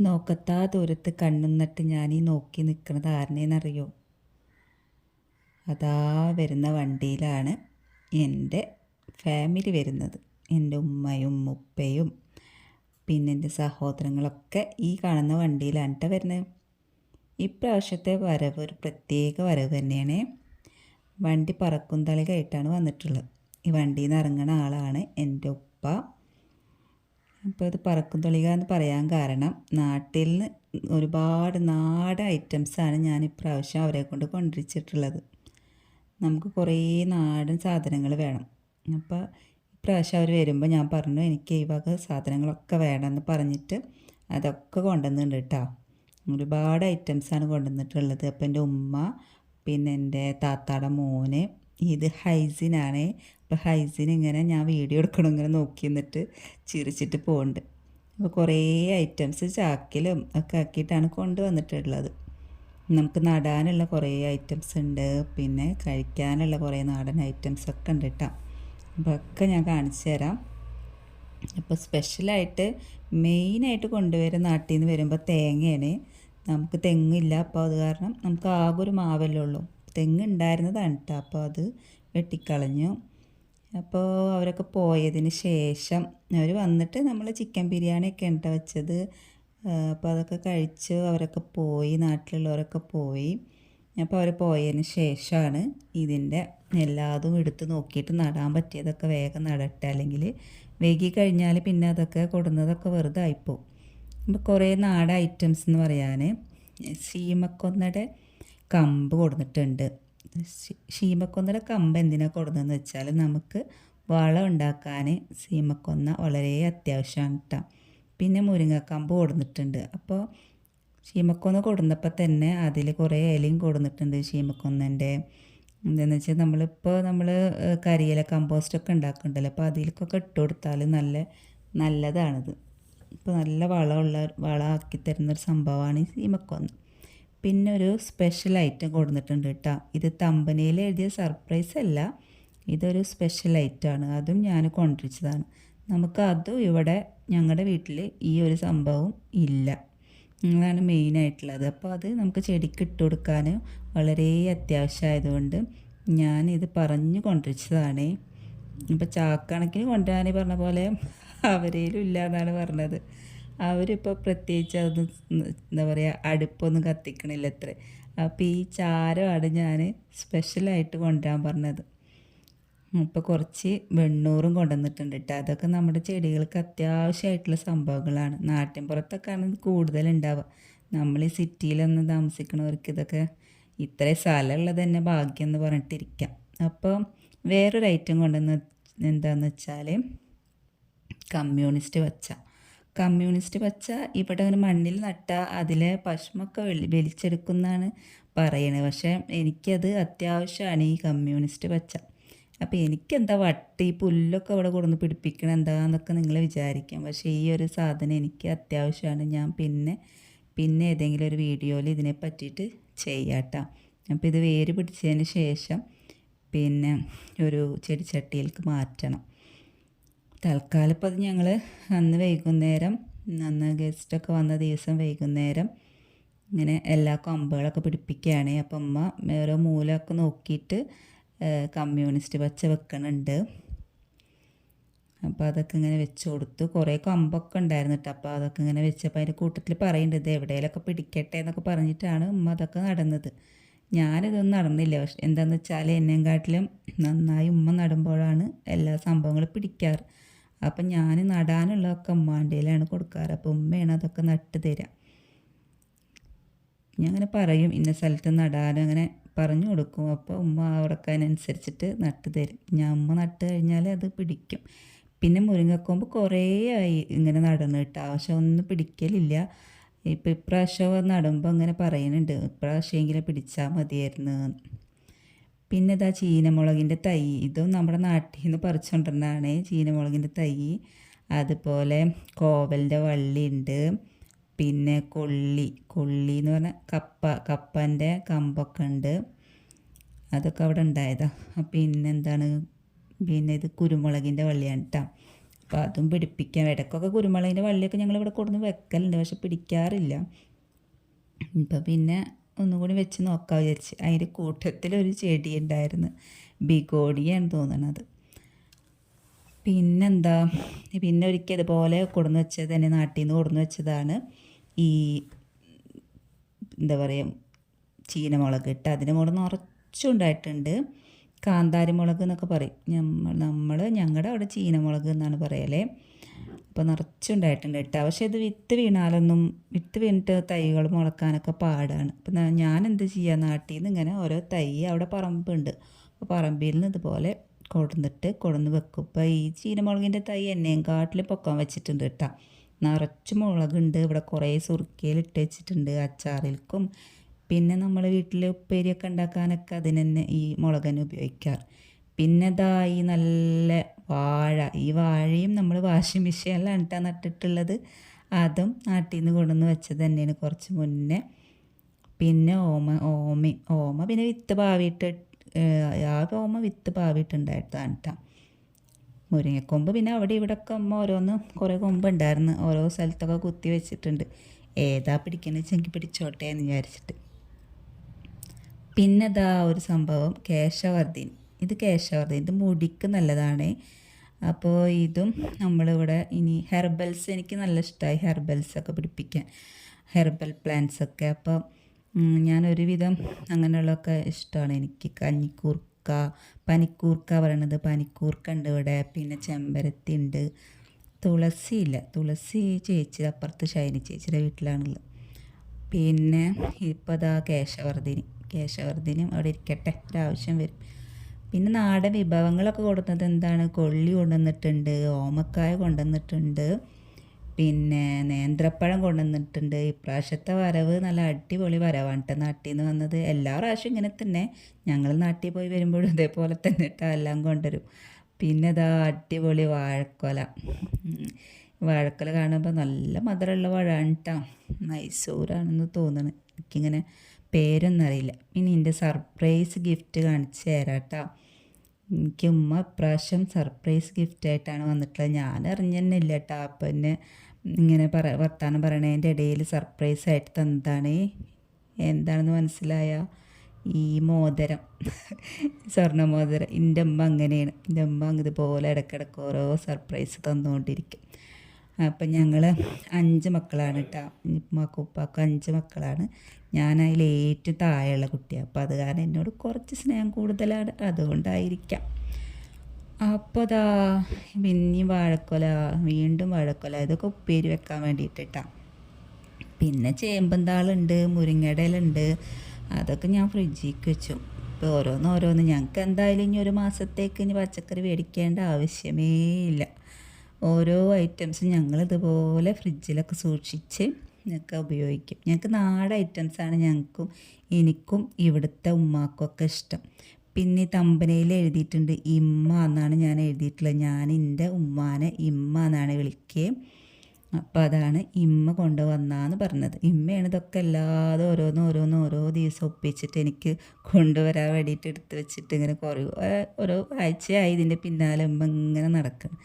നോക്കത്താ ദൂരത്ത് കണ്ണുന്നിട്ട് ഞാൻ ഈ നോക്കി നിൽക്കുന്നത് ആരനെന്നറിയോ അതാ വരുന്ന വണ്ടിയിലാണ് എന്റെ ഫാമിലി വരുന്നത്. എന്റെ ഉമ്മയും ഉപ്പയും പിന്നെ എന്റെ സഹോദരങ്ങളൊക്കെ ഈ കാണുന്ന വണ്ടിയിലാണ് വരുന്നത്. ഇപ്രാവശ്യത്തെ വരവ് ഒരു പ്രത്യേക വരവ് തന്നെയാണ്. വണ്ടി പറക്കും കയറ്റാണ് വന്നിട്ടുള്ളത്. ഈ വണ്ടിയിൽ നിന്ന് ഇറങ്ങുന്ന ആളാണ് എന്റെ ഉപ്പ. അപ്പോൾ ഇത് പറക്കും തുളിക എന്ന് പറയാൻ കാരണം നാട്ടിൽ നിന്ന് ഒരുപാട് നാടൻ ഐറ്റംസാണ് ഞാൻ ഇപ്രാവശ്യം അവരെ കൊണ്ട് കൊണ്ടിരിച്ചിട്ടുള്ളത് നമുക്ക് കുറേ നാടൻ സാധനങ്ങൾ വേണം. അപ്പോൾ ഇപ്രാവശ്യം അവർ വരുമ്പോൾ ഞാൻ പറഞ്ഞു എനിക്ക് ഈ വക സാധനങ്ങളൊക്കെ വേണമെന്ന് പറഞ്ഞിട്ട് അതൊക്കെ കൊണ്ടുവന്നിട്ടുണ്ട് കേട്ടോ ഒരുപാട് ഐറ്റംസാണ് കൊണ്ടുവന്നിട്ടുള്ളത്. അപ്പോൾ എന്റെ ഉമ്മ പിന്നെ എന്റെ താത്താടെ മോന് ഇത് ഹൈസിനാണ്. അപ്പോൾ ഹൈസിൻ ഇങ്ങനെ ഞാൻ വീഡിയോ എടുക്കണം ഇങ്ങനെ നോക്കി നിന്നിട്ട് ചിരിച്ചിട്ട് പോകുന്നുണ്ട് അപ്പോൾ കുറേ ഐറ്റംസ് ചാക്കിലും ഒക്കെ ആക്കിയിട്ടാണ് കൊണ്ടുവന്നിട്ടുള്ളത്. നമുക്ക് നടാനുള്ള കുറേ ഐറ്റംസ് ഉണ്ട് പിന്നെ കഴിക്കാനുള്ള കുറേ നാടൻ ഐറ്റംസ് ഒക്കെ ഉണ്ട് കേട്ടോ അപ്പോൾ ഒക്കെ ഞാൻ കാണിച്ചു തരാം. അപ്പോൾ സ്പെഷ്യലായിട്ട് മെയിനായിട്ട് കൊണ്ടുവരുന്ന നാട്ടിൽ നിന്ന് വരുമ്പോൾ തേങ്ങയാണ്. നമുക്ക് തെങ്ങില്ല അപ്പോൾ അത് കാരണം നമുക്ക് ആകെ ഒരു മാവല്ലേ ഉള്ളൂ. തെങ്ങ് ഉണ്ടായിരുന്നതാണ് കേട്ടോ അപ്പോൾ അത് വെട്ടിക്കളഞ്ഞു. അപ്പോൾ അവരൊക്കെ പോയതിന് ശേഷം അവർ വന്നിട്ട് നമ്മൾ ചിക്കൻ ബിരിയാണിയൊക്കെ ഉണ്ട് വെച്ചത്. അപ്പോൾ അതൊക്കെ കഴിച്ച്. അവരൊക്കെ പോയി നാട്ടിലുള്ളവരൊക്കെ പോയി. അപ്പോൾ അവർ പോയതിന് ശേഷമാണ് ഇതിന്റെ എല്ലാതും എടുത്ത് നോക്കിയിട്ട് നടാൻ പറ്റിയതൊക്കെ വേഗം നടട്ടെ. അല്ലെങ്കിൽ വൈകി കഴിഞ്ഞാൽ പിന്നെ അതൊക്കെ കൊടുന്നതൊക്കെ വെറുതെ ആയിപ്പോവും അപ്പോൾ കുറേ നാടൻ ഐറ്റംസ് എന്ന് പറയാൻ ശീമക്കൊന്നയുടെ കമ്പ് കൊടുത്തിട്ടുണ്ട് ശീമക്കൊന്നയുടെ കമ്പ് എന്തിനാ കൊടുത്തതെന്ന് വെച്ചാൽ നമുക്ക് വളം ഉണ്ടാക്കാൻ ശീമക്കൊന്ന വളരെ അത്യാവശ്യമാണ് കേട്ടോ പിന്നെ മുരിങ്ങക്കമ്പ് കൊടുത്തിട്ടുണ്ട് അപ്പോൾ ശീമക്കൊന്ന കൊടുന്നപ്പോൾ തന്നെ അതിൽ കുറേ ഇലയും കൊടുത്തിട്ടുണ്ട് ശീമക്കൊന്നന്റെ. എന്താണെന്ന് വെച്ചാൽ നമ്മളിപ്പോൾ നമ്മൾ കരിയില കമ്പോസ്റ്റൊക്കെ ഉണ്ടാക്കുന്നുണ്ടല്ലോ അപ്പോൾ അതിലേക്കൊക്കെ ഇട്ട് കൊടുത്താൽ നല്ല നല്ലതാണിത്. ഇപ്പോൾ നല്ല വളമുള്ള വളമാക്കി തരുന്നൊരു സംഭവമാണ് ഈ സീമക്കൊന്ന പിന്നെ ഒരു സ്പെഷ്യൽ ഐറ്റം കൊടുത്തിട്ടുണ്ട് കേട്ടോ ഇത് തമ്പനയിൽ എഴുതിയ സർപ്രൈസ് അല്ല. ഇതൊരു സ്പെഷ്യൽ ഐറ്റമാണ് അതും ഞാൻ കൊണ്ടിരിച്ചതാണ് നമുക്ക് അതും ഇവിടെ ഞങ്ങളുടെ വീട്ടിൽ ഈ ഒരു സംഭവം ഇല്ല. അതാണ് മെയിനായിട്ടുള്ളത് അപ്പോൾ അത് നമുക്ക് ചെടിക്ക് ഇട്ട് കൊടുക്കാൻ വളരെ അത്യാവശ്യമായതുകൊണ്ട് ഇത് പറഞ്ഞു കൊണ്ടിരിച്ചതാണ് ഇപ്പോൾ ചാക്കണക്കിന് കൊണ്ടുവരാൻ പറഞ്ഞ പോലെ അവരേലും ഇല്ല എന്നാണ് പറഞ്ഞത്. അവരിപ്പോൾ പ്രത്യേകിച്ച് അതൊന്നും എന്താ പറയുക അടുപ്പൊന്നും കത്തിക്കണില്ല അത്ര അപ്പോൾ ഈ ചാരമാണ് ഞാൻ സ്പെഷ്യലായിട്ട് കൊണ്ടുവരാൻ പറഞ്ഞത്. അപ്പോൾ കുറച്ച് വെണ്ണൂറും കൊണ്ടുവന്നിട്ടുണ്ട് കേട്ടോ അതൊക്കെ നമ്മുടെ ചെടികൾക്ക് അത്യാവശ്യമായിട്ടുള്ള സംഭവങ്ങളാണ്. നാട്ടിൻപുറത്തൊക്കെയാണ് ഇത് കൂടുതലുണ്ടാവുക. നമ്മൾ ഈ സിറ്റിയിലൊന്നും താമസിക്കുന്നവർക്ക് ഇതൊക്കെ ഇത്രയും സ്ഥലമുള്ളത് തന്നെ ഭാഗ്യം എന്ന് പറഞ്ഞിട്ടിരിക്കാം. അപ്പോൾ വേറൊരു ഐറ്റം കൊണ്ടുവന്ന് എന്താണെന്ന് വെച്ചാൽ കമ്മ്യൂണിസ്റ്റ് പച്ച കമ്മ്യൂണിസ്റ്റ് പച്ച ഇവിടെ ഒരു മണ്ണിൽ നട്ടാൽ അതിലെ പശ്മൊക്കെ വെളി വലിച്ചെടുക്കുന്നതാണ് പറയണത് പക്ഷേ എനിക്കത് അത്യാവശ്യമാണ് ഈ കമ്മ്യൂണിസ്റ്റ് പച്ച. അപ്പോൾ എനിക്കെന്താ വട്ടി പുല്ലൊക്കെ അവിടെ കൊടുന്ന് പിടിപ്പിക്കണം എന്താന്നൊക്കെ നിങ്ങൾ വിചാരിക്കാം. പക്ഷേ ഈ ഒരു സാധനം എനിക്ക് അത്യാവശ്യമാണ്. ഞാൻ പിന്നെ പിന്നെ ഏതെങ്കിലും ഒരു വീഡിയോയിൽ ഇതിനെ പറ്റിയിട്ട് ചെയ്യാട്ടോ. അപ്പോൾ ഇത് വേര് പിടിച്ചതിന് ശേഷം പിന്നെ ഒരു ചെടിച്ചട്ടിയിലേക്ക് മാറ്റണം. തൽക്കാലം ഇപ്പോൾ അത് ഞങ്ങൾ അന്ന് വൈകുന്നേരം അന്ന് ഗസ്റ്റൊക്കെ വന്ന ദിവസം വൈകുന്നേരം ഇങ്ങനെ എല്ലാ കമ്പുകളൊക്കെ പിടിപ്പിക്കുകയാണ്. അപ്പം അമ്മ ഓരോ മൂലമൊക്കെ നോക്കിയിട്ട് കമ്മ്യൂണിസ്റ്റ് പച്ച വെക്കണുണ്ട്. അപ്പോൾ അതൊക്കെ ഇങ്ങനെ വെച്ച് കൊടുത്തു. കുറേ കമ്പൊക്കെ ഉണ്ടായിരുന്നു കേട്ടോ. അപ്പോൾ അതൊക്കെ ഇങ്ങനെ വെച്ചപ്പോൾ അതിന്റെ കൂട്ടത്തിൽ പറയുന്നുണ്ട് ഇത് എവിടെയെങ്കിലൊക്കെ പിടിക്കട്ടെ എന്നൊക്കെ പറഞ്ഞിട്ടാണ് ഉമ്മ അതൊക്കെ നടന്നത്. ഞാനിതൊന്നും നടന്നില്ല. പക്ഷെ എന്താണെന്ന് വെച്ചാൽ എന്നെക്കാട്ടിലും നന്നായി ഉമ്മ നടുമ്പോഴാണ് എല്ലാ സംഭവങ്ങളും പിടിക്കാറ്. അപ്പം ഞാൻ നടാനുള്ളതൊക്കെ ഉമ്മാന്റെയിലാണ് കൊടുക്കാറ്. അപ്പോൾ ഉമ്മയാണ് അതൊക്കെ നട്ട് തരാം. ഞാൻ അങ്ങനെ പറയും ഇന്ന സ്ഥലത്ത് നടാനും അങ്ങനെ പറഞ്ഞു കൊടുക്കും. അപ്പോൾ ഉമ്മ അവിടെയൊക്കെ അതിനനുസരിച്ചിട്ട് നട്ട് തരും. ഞാൻ ഉമ്മ നട്ട് കഴിഞ്ഞാൽ അത് പിടിക്കും. പിന്നെ മുരിങ്ങക്കൊമ്പ് കുറേ ആയി ഇങ്ങനെ നടന്നു കേട്ടോ. ആവശ്യം ഒന്നും പിടിക്കലില്ല. ഇപ്പം ഇപ്രാവശ്യം നടുമ്പോൾ അങ്ങനെ പറയുന്നുണ്ട് ഇപ്രാവശ്യമെങ്കിലും പിടിച്ചാൽ മതിയായിരുന്നു. പിന്നെ ഇതാ ചീനമുളകിന്റെ തൈ. ഇതും നമ്മുടെ നാട്ടിൽ നിന്ന് പറിച്ചുകൊണ്ടിരുന്നതാണ് ചീനമുളകിന്റെ തൈ. അതുപോലെ കോവലിന്റെ വള്ളിയുണ്ട്. പിന്നെ കൊള്ളി. കൊള്ളി എന്ന് പറഞ്ഞാൽ കപ്പ. കപ്പന്റെ കമ്പൊക്കെ ഉണ്ട് അതൊക്കെ അവിടെ ഉണ്ടായതാണ് പിന്നെന്താണ്? പിന്നെ ഇത് കുരുമുളകിന്റെ വള്ളിയാണ് കേട്ടോ അപ്പോൾ അതും പിടിപ്പിക്കാം. ഇടയ്ക്കൊക്കെ കുരുമുളകിന്റെ വള്ളിയൊക്കെ ഞങ്ങളിവിടെ കൊടുന്ന് വെക്കലുണ്ട്. പക്ഷെ പിടിക്കാറില്ല. ഇപ്പം പിന്നെ ഒന്നും കൂടി വെച്ച് നോക്കാൻ വിചാരിച്ച്. അതിന്റെ കൂട്ടത്തിൽ ഒരു ചെടി ഉണ്ടായിരുന്നു. ബിഗോഡിയാണ് തോന്നണത്. പിന്നെന്താ? പിന്നെ ഒരിക്കൽ ഇതുപോലെ കൊടുന്ന് വെച്ചത് തന്നെ നാട്ടിൽ നിന്ന് കൊടുന്ന് വെച്ചതാണ്. ഈ എന്താ പറയുക ചീനമുളക് ഇട്ട് അതിന് മുകളിൽ നിറച്ചുണ്ടായിട്ടുണ്ട്. കാന്താരി മുളക് എന്നൊക്കെ പറയും. നമ്മൾ നമ്മൾ ഞങ്ങളുടെ അവിടെ ചീനമുളക് എന്നാണ് പറയലേ. അപ്പോൾ നിറച്ചുണ്ടായിട്ടുണ്ട് കേട്ടോ. പക്ഷേ ഇത് വിത്ത് വീണാലൊന്നും വിത്ത് വീണിട്ട് തൈകൾ മുളക്കാനൊക്കെ പാടാണ്. അപ്പം ഞാൻ എന്ത് ചെയ്യുക നാട്ടിൽ നിന്ന് ഇങ്ങനെ ഓരോ തൈ അവിടെ പറമ്പുണ്ട്. അപ്പോൾ പറമ്പിൽ നിന്ന് ഇതുപോലെ കൊടുന്നിട്ട് കൊടുന്ന് വെക്കും. ഇപ്പോൾ ഈ ചീനമുളകിന്റെ തൈ എന്നെയും കാട്ടിൽ പൊക്കാൻ വെച്ചിട്ടുണ്ട് കേട്ടോ. നിറച്ച് മുളകുണ്ട്. ഇവിടെ കുറേ സുറുക്കിയിലിട്ട് വെച്ചിട്ടുണ്ട് അച്ചാറിൽക്കും. പിന്നെ നമ്മൾ വീട്ടിൽ ഉപ്പേരിയൊക്കെ ഉണ്ടാക്കാനൊക്കെ അതിന് ഈ മുളക് തന്നെ ഉപയോഗിക്കാറ്. പിന്നെ ഇതാ ഈ നല്ല വാഴ. ഈ വാഴയും നമ്മൾ വാഷിംഗ് മെഷീനിലാണ് കേട്ടോ നട്ടിട്ടുള്ളത്. അതും നാട്ടിൽ നിന്ന് കൊണ്ടുവന്ന് വെച്ചത് തന്നെയാണ് കുറച്ച് മുന്നേ. പിന്നെ ഓമ ഓമ ഓമ പിന്നെ വിത്ത് പാവിയിട്ട് ആ ഓമ വിത്ത് പാവിയിട്ടുണ്ടായിട്ടാണ് കേട്ടോ. മുരിങ്ങക്കൊമ്പ് പിന്നെ അവിടെ ഇവിടെ ഒക്കെ അമ്മ ഓരോന്ന് കുറേ കൊമ്പ് ഉണ്ടായിരുന്നു ഓരോ സ്ഥലത്തൊക്കെ കുത്തി വെച്ചിട്ടുണ്ട്. ഏതാ പിടിക്കണ വെച്ചെങ്കിൽ പിടിച്ചോട്ടെ എന്ന് വിചാരിച്ചിട്ട്. പിന്നെ ഇതാ ഒരു സംഭവം കേശവർദ്ധിനി. ഇത് കേശവർദ്ധ ഇത് മുടിക്ക് നല്ലതാണ്. അപ്പോൾ ഇതും നമ്മളിവിടെ ഇനി ഹെർബൽസ് എനിക്ക് നല്ല ഇഷ്ടമായി ഹെർബൽസ് ഒക്കെ പിടിപ്പിക്കാൻ ഹെർബൽ പ്ലാന്റ്സ് ഒക്കെ. അപ്പോൾ ഞാൻ ഒരുവിധം അങ്ങനെയുള്ളതൊക്കെ ഇഷ്ടമാണ് എനിക്ക്. കഞ്ഞിക്കൂർക്ക പനിക്കൂർക്ക പറയണത് പനിക്കൂർക്ക ഉണ്ട് ഇവിടെ. പിന്നെ ചെമ്പരത്തി ഉണ്ട്. തുളസി ഇല്ല. തുളസി ചേച്ചി അപ്പുറത്ത് ഷൈനി ചേച്ചിയുടെ വീട്ടിലാണുള്ളത്. പിന്നെ ഇപ്പോൾ അതാ കേശവർദ്ധിനി. കേശവർദ്ധിനിയും അവിടെ ഇരിക്കട്ടെ. ഒരാവശ്യം വരും. പിന്നെ നാടൻ വിഭവങ്ങളൊക്കെ കൊടുക്കുന്നത് എന്താണ്? കൊള്ളി കൊണ്ടുവന്നിട്ടുണ്ട് ഓമക്കായ കൊണ്ടുവന്നിട്ടുണ്ട് പിന്നെ നേന്ത്രപ്പഴം കൊണ്ടുവന്നിട്ടുണ്ട്. ഇപ്രാവശ്യത്തെ വരവ് നല്ല അടിപൊളി വരവാണ് കേട്ടോ നാട്ടിൽ നിന്ന് വന്നത്. എല്ലാ പ്രാവശ്യം ഇങ്ങനെ തന്നെ. ഞങ്ങൾ നാട്ടിൽ പോയി വരുമ്പോഴും ഇതേപോലെ തന്നെ കേട്ടോ എല്ലാം കൊണ്ടുവരും. പിന്നെ ഇതാ അടിപൊളി വാഴക്കൊല. വാഴക്കൊല കാണുമ്പോൾ നല്ല മധുരമുള്ള വാഴ കേട്ടോ മൈസൂരാണെന്ന് തോന്നുന്നു എനിക്കിങ്ങനെ പേരൊന്നും അറിയില്ല ഇനി എന്റെ സർപ്രൈസ് ഗിഫ്റ്റ് കാണിച്ചു തരാം കേട്ടോ എനിക്ക് ഉമ്മ ഇപ്രാവശ്യം സർപ്രൈസ് ഗിഫ്റ്റായിട്ടാണ് വന്നിട്ടുള്ളത്. ഞാൻ അറിഞ്ഞെന്നില്ല കേട്ടോ അപ്പം എന്നെ ഇങ്ങനെ പറ വർത്താനം പറയണതിന്റെ ഇടയിൽ സർപ്രൈസ് ആയിട്ട് തന്നതാണ്. എന്താണെന്ന് മനസ്സിലായ? ഈ മോതിരം. സ്വർണ മോതിരം. എന്റെ അമ്മ അങ്ങനെയാണ്. എന്റെ അമ്മ ഇതുപോലെ ഇടയ്ക്കിടയ്ക്ക് ഓരോ സർപ്രൈസ് തന്നുകൊണ്ടിരിക്കും. അപ്പം ഞങ്ങൾ അഞ്ച് മക്കളാണ് കേട്ടോ ഉമ്മാക്കും അഞ്ച് മക്കളാണ്. ഞാൻ അതിൽ ഏറ്റവും താഴെയുള്ള കുട്ടിയാണ് അപ്പോൾ അത് കാരണം എന്നോട് കുറച്ച് സ്നേഹം കൂടുതലാണ്. അതുകൊണ്ടായിരിക്കാം. അപ്പോൾ അതാ പിന്നെയും വാഴക്കൊല വീണ്ടും വാഴക്കൊല. ഇതൊക്കെ ഉപ്പേരി വെക്കാൻ വേണ്ടിയിട്ടാ പിന്നെ ചേമ്പന്താളുണ്ട് മുരിങ്ങടയിലുണ്ട്. അതൊക്കെ ഞാൻ ഫ്രിഡ്ജിലേക്ക് വെച്ചു. ഇപ്പോൾ ഓരോന്ന് ഓരോന്ന്. ഞങ്ങൾക്ക് എന്തായാലും ഇനി ഒരു മാസത്തേക്ക് ഇനി പച്ചക്കറി മേടിക്കേണ്ട ആവശ്യമേ ഇല്ല. ഓരോ ഐറ്റംസും ഞങ്ങളിതുപോലെ ഫ്രിഡ്ജിലൊക്കെ സൂക്ഷിച്ച് ഒക്കെ ഉപയോഗിക്കും. ഞങ്ങൾക്ക് നാടൻ ഐറ്റംസാണ് ഞങ്ങൾക്കും എനിക്കും ഇവിടുത്തെ ഉമ്മാക്കൊക്കെ ഇഷ്ടം. പിന്നെ തമ്പനയിൽ എഴുതിയിട്ടുണ്ട് ഇമ്മ എന്നാണ് ഞാൻ എഴുതിയിട്ടുള്ളത്. ഞാൻ എന്റെ ഉമ്മാനെ ഇമ്മ എന്നാണ് വിളിക്കുകയും അപ്പോൾ അതാണ് ഇമ്മ കൊണ്ടുവന്നാന്ന് പറഞ്ഞത്. ഇമ്മയാണ് ഇതൊക്കെ അല്ലാതെ ഓരോന്ന് ഓരോന്ന് ഓരോ ദിവസം ഒപ്പിച്ചിട്ട് എനിക്ക് കൊണ്ടുവരാൻ വേണ്ടിയിട്ട് എടുത്ത് വെച്ചിട്ട് ഇങ്ങനെ കുറേ ഓരോ ആഴ്ചയായി ഇതിന്റെ പിന്നാലെ ഉമ്മ ഇങ്ങനെ നടക്കണം.